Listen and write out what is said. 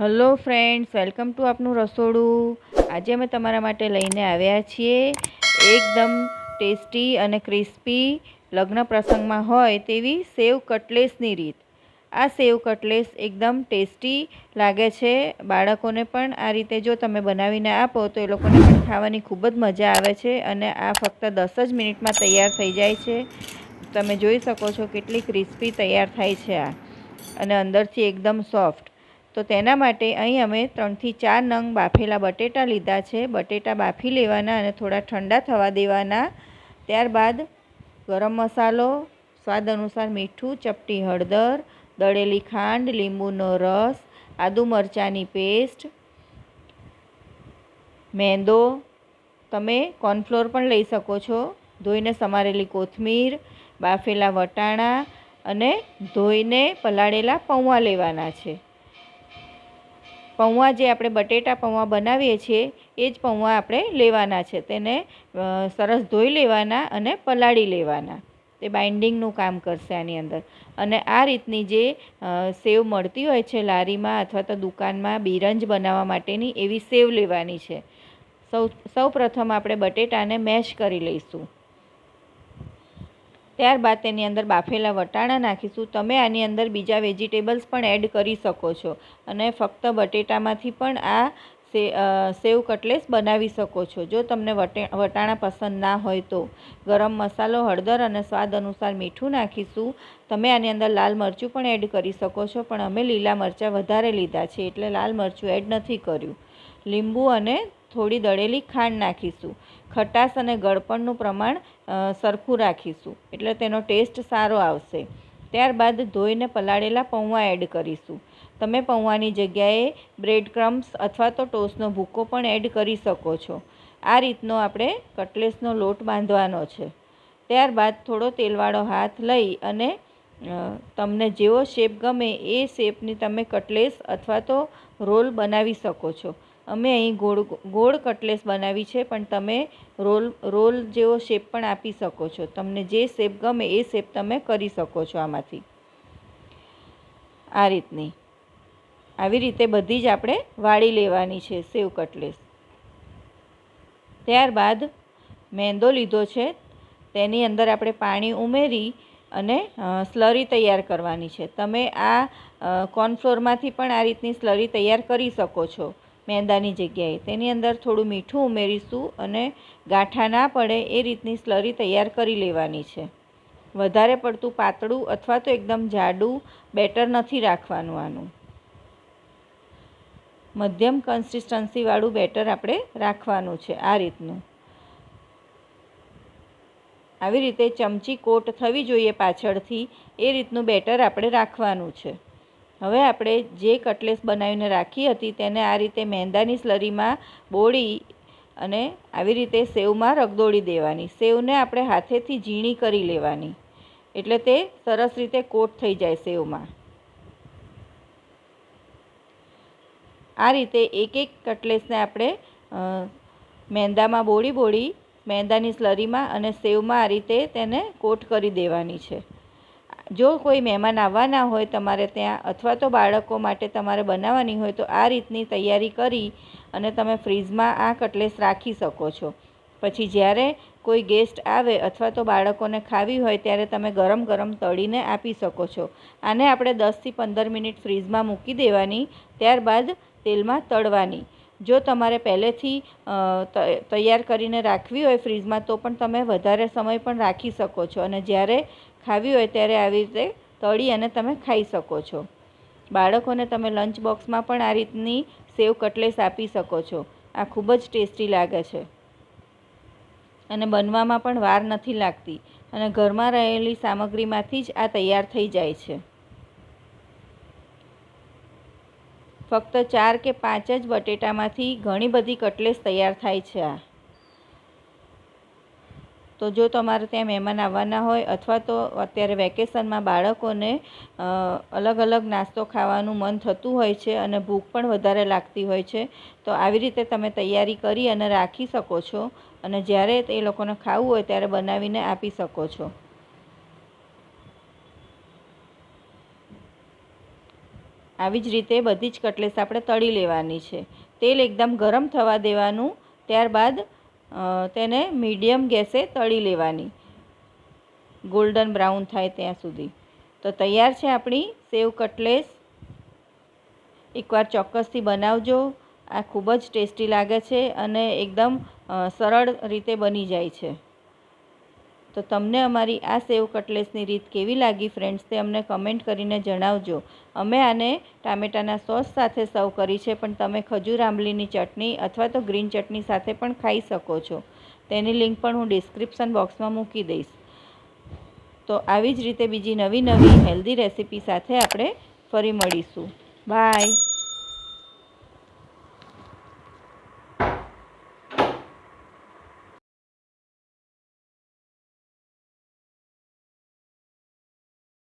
Hello friends, welcome to આપનું રસોડું. આજે અમે તમારા માટે લઈને આવ્યા છીએ. એકદમ ટેસ્ટી અને ક્રિસ્પી લગ્ન પ્રસંગમાં હોય તેવી સેવ કટલેસની રીત. આ સેવ કટલેસ એકદમ ટેસ્ટી લાગે છે. બાળકોને પણ આ રીતે જો તમે બનાવીને આપો તો એ લોકોને પણ ખાવાની ખૂબ જ મજા આવે છે અને આ ફક્ત દસ જ મિનિટમાં તૈયાર થઈ જાય છે. તમે જોઈ શકો છો કેટલી ક્રિસ્પી તૈયાર થાય છે આ. અને અંદરથી એકદમ સોફ્ટ. તો તેના માટે અહીં અમે ત્રણથી ચાર નંગ બાફેલા બટેટા લીધા છે. બટેટા બાફી લેવાના અને થોડા ઠંડા થવા દેવાના. ત્યારબાદ ગરમ મસાલો, સ્વાદ અનુસાર મીઠું, ચપટી હળદર, દળેલી ખાંડ, લીંબુનો રસ, આદુ મરચાંની પેસ્ટ, મેંદો. તમે કોર્નફ્લોર પણ લઈ શકો છો. ધોઈને સમારેલી કોથમીર, બાફેલા વટાણા અને ધોઈને પલાળેલા પૌવા લેવાના છે. પૌવા જે આપણે બટેટા પૌવા બનાવીએ છીએ, એ જ પૌવા આપણે લેવાના છે. તેને સરસ ધોઈ લેવાના અને પલાળી લેવાના. તે બાઇન્ડિંગનું કામ કરશે આની અંદર. અને આ રીતની જે સેવ મળતી હોય છે લારીમાં અથવા તો દુકાનમાં બિરંજ બનાવવા માટેની એવી સેવ લેવાની છે. સૌ સૌ પ્રથમ આપણે બટેટાને મેશ કરી લઈશું. ત્યારબાદ તેની અંદર બાફેલા વટાણા નાખીશું. તમે આની અંદર બીજા વેજીટેબલ્સ પણ એડ કરી શકો છો અને ફક્ત બટેટામાંથી પણ આ સેવ કટલેસ બનાવી શકો છો. જો તમને વટે, વટાણા પસંદ ના હોય તો. ગરમ મસાલો, હળદર અને સ્વાદ અનુસાર મીઠું નાખીશું. તમે આની અંદર લાલ મરચું પણ એડ કરી શકો છો. પણ અમે લીલા મરચાં વધારે લીધા છે એટલે લાલ મરચું એડ નથી કર્યું. લીંબુ અને થોડી દળેલી ખાંડ નાખીશું. ખટાશ અને ગળપણનું પ્રમાણ સરખું રાખીશું. એટલે તેનો ટેસ્ટ સારો આવશે. ત્યારબાદ ધોઈને પલાળેલા પૌવા એડ કરીશું. તમે પૌવાની જગ્યાએ બ્રેડ ક્રમ્સ અથવા તો ટોસનો ભૂકો પણ એડ કરી શકો છો. આ રીતનો આપણે કટલેસનો લોટ બાંધવાનો છે. ત્યારબાદ થોડો તેલવાળો હાથ લઈ અને તમને જેવો શેપ ગમે એ શેપની તમે કટલેસ અથવા તો રોલ બનાવી શકો છો. અમે અહીં ગોળ ગોળ કટલેસ બનાવી છે, પણ તમે રોલ રોલ જેવો શેપ પણ આપી શકો છો. તમને જે શેપ ગમે એ શેપ તમે કરી શકો છો આમાંથી. આ રીતની. આવી રીતે બધી જ આપણે વાળી લેવાની છે સેવ કટલેસ. ત્યારબાદ મેંદો લીધો છે. તેની અંદર આપણે પાણી ઉમેરી અને સ્લરી તૈયાર કરવાની છે. તમે આ કોર્નફ્લોરમાંથી પણ આ રીતની સ્લરી તૈયાર કરી શકો છો. મેંદાની જગ્યાએ. તેની અંદર થોડું મીઠું ઉમેરીશું અને ગાંઠા ના પડે એ રીતની સ્લરી તૈયાર કરી લેવાની છે. વધારે પડતું પાતળું અથવા તો એકદમ જાડું બેટર નથી રાખવાનું આનું. મધ્યમ કન્સિસ્ટન્સીવાળું બેટર આપણે રાખવાનું છે આ રીતનું. આવી રીતે ચમચી કોટ થવી જોઈએ પાછળથી, એ રીતનું બેટર આપણે રાખવાનું છે. હવે આપણે જે કટલેસ બનાવીને રાખી હતી તેને આ રીતે મેંદાની સ્લરીમાં બોળી અને આવી રીતે સેવમાં રગદોળી દેવાની. સેવને આપણે હાથેથી ઝીણી કરી લેવાની. એટલે તે સરસ રીતે કોટ થઈ જાય સેવમાં. આ રીતે એક એક કટલેસને આપણે મેંદામાં બોળી બોળી મેંદાની સ્લરીમાં અને સેવમાં આ રીતે તેને કોટ કરી દેવાની છે. જો કોઈ મહેમાન આવવાના હોય તમારે ત્યાં અથવા તો બાળકો માટે તમારે બનાવવાની હોય તો આ રીતની તૈયારી કરી અને તમે ફ્રીઝમાં આ કટલેસ રાખી શકો છો. પછી જ્યારે કોઈ ગેસ્ટ આવે અથવા તો બાળકોને ખાવી હોય ત્યારે તમે ગરમ ગરમ તળીને આપી શકો છો. આને આપણે દસથી પંદર મિનિટ ફ્રીઝમાં મૂકી દેવાની, ત્યારબાદ તેલમાં તળવાની. જો તમારે પહેલેથી તૈયાર કરીને રાખવી હોય ફ્રીજમાં, તો પણ તમે વધારે સમય પણ રાખી શકો છો. અને જ્યારે ખાવી હોય ત્યારે આવી રીતે તળી અને તમે ખાઈ શકો છો. બાળકોને તમે લંચ બોક્સમાં પણ આ રીતની સેવ કટલેસ આપી શકો છો. આ ખૂબ જ ટેસ્ટી લાગે છે. અને બનવામાં પણ વાર નથી લાગતી. અને ઘરમાં રહેલી સામગ્રીમાંથી જ આ તૈયાર થઈ જાય છે. ફક્ત ચાર કે પાંચ જ બટેટામાંથી ઘણી બધી કટલેસ તૈયાર થાય છે આ. તો જો તમારે ત્યાં મહેમાન આવવાના હોય અથવા તો અત્યારે વેકેશનમાં બાળકોને અલગ અલગ નાસ્તો ખાવાનું મન થતું હોય છે અને ભૂખ પણ વધારે લાગતી હોય છે, તો આવી રીતે તમે તૈયારી કરી અને રાખી શકો છો અને જ્યારે એ લોકોને ખાવું હોય ત્યારે બનાવીને આપી શકો છો. આવી જ રીતે બધી જ કટલેસ આપણે તળી લેવાની છે. તેલ એકદમ ગરમ થવા દેવાનું, ત્યારબાદ તેને મીડિયમ ગેસે તળી લેવાની. ગોલ્ડન બ્રાઉન થાય ત્યાં સુધી. તો તૈયાર છે આપણી સેવ કટલેસ. એકવાર ચોક્કસથી બનાવજો. આ ખૂબ જ ટેસ્ટી લાગે છે અને એકદમ સરળ રીતે બની જાય છે. તો તમને અમારી આ સેવ કટલેસની રીત કેવી લાગી ફ્રેન્ડ્સ તે અમને કમેન્ટ કરીને જણાવજો. અમે આને ટામેટાના સોસ સાથે સર્વ કરી છે, પણ તમે ખજૂર આંબલીની ચટણી અથવા તો ગ્રીન ચટણી સાથે પણ ખાઈ શકો છો. તેની લિંક પણ હું ડિસ્ક્રિપ્શન બોક્સમાં મૂકી દઈશ. તો આવી જ રીતે બીજી નવી નવી હેલ્ધી રેસિપી સાથે આપણે ફરી મળીશું. બાય